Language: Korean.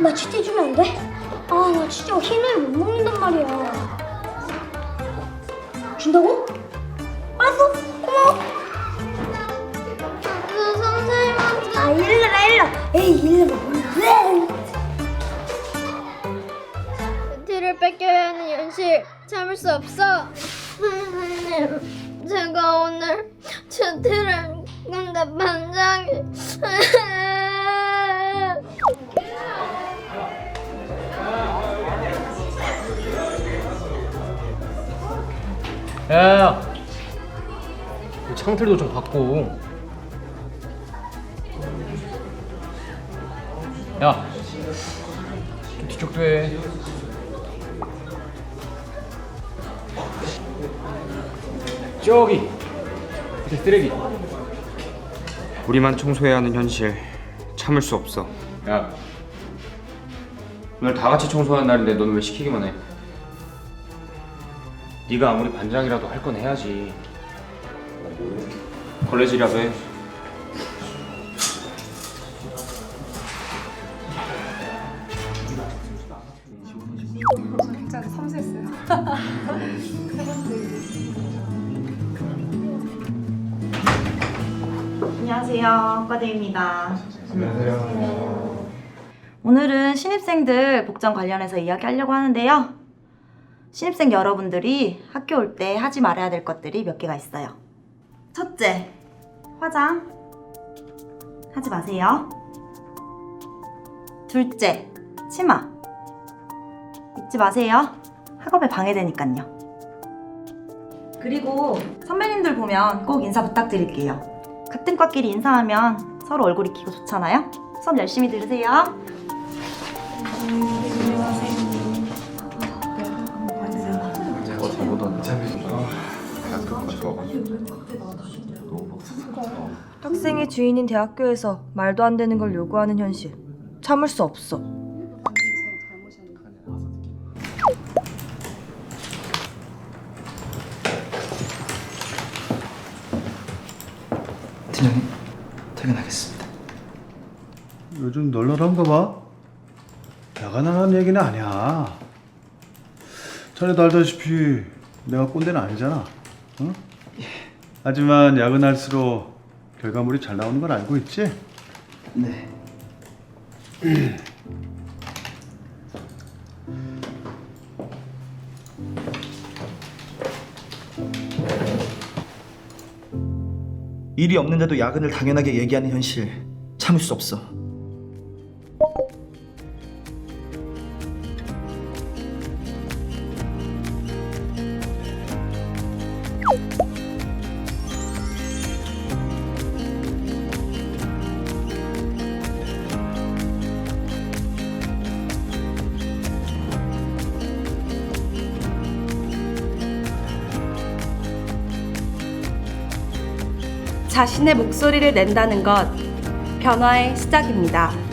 나치트 주면 안 돼? 아, 나 진짜 흰을 못 먹는단 말이야. 준다고? 알았어. 고마워. 선생님한테. 아, 일러라, 일러. 에이, 일러라. 티를 뺏겨야 하는 현실 참을 수 없어. 선생님, 제가 오늘 제 티를 근데 반장이. 이 창틀도 좀 바꿔. 야. 좀 뒤쪽도 해. 저기. 밑에 쓰레기. 우리만 청소해야 하는 현실. 참을 수 없어. 야. 오늘 다 같이 청소하는 날인데 너는 왜 시키기만 해? 네가 아무리 반장이라도 할 건 해야지 걸레질이라도 해 안녕하세요. 과대입니다. 오늘은 신입생들 복장 관련해서 이야기하려고 하는데요. 신입생 여러분들이 학교 올 때 하지 말아야 될 것들이 몇 개가 있어요. 첫째, 화장. 하지 마세요. 둘째, 치마. 잊지 마세요. 학업에 방해되니까요. 그리고 선배님들 보면 꼭 인사 부탁드릴게요. 같은 과끼리 인사하면 서로 얼굴 익히고 좋잖아요. 수업 열심히 들으세요. 학생의 주인인 대학교에서 말도 안 되는 걸 요구하는 현실 참을 수 없어. 팀장님 퇴근하겠습니다. 요즘 널널한가 봐. 야간하는 얘기는 아니야. 전에도 알다시피 내가 꼰대는 아니잖아. 응? 하지만 야근할수록 결과물이 잘 나오는 걸 알고 있지? 네. 일이 없는 데도 야근을 당연하게 얘기하는 현실 참을 수 없어. 자신의 목소리를 낸다는 것 변화의 시작입니다.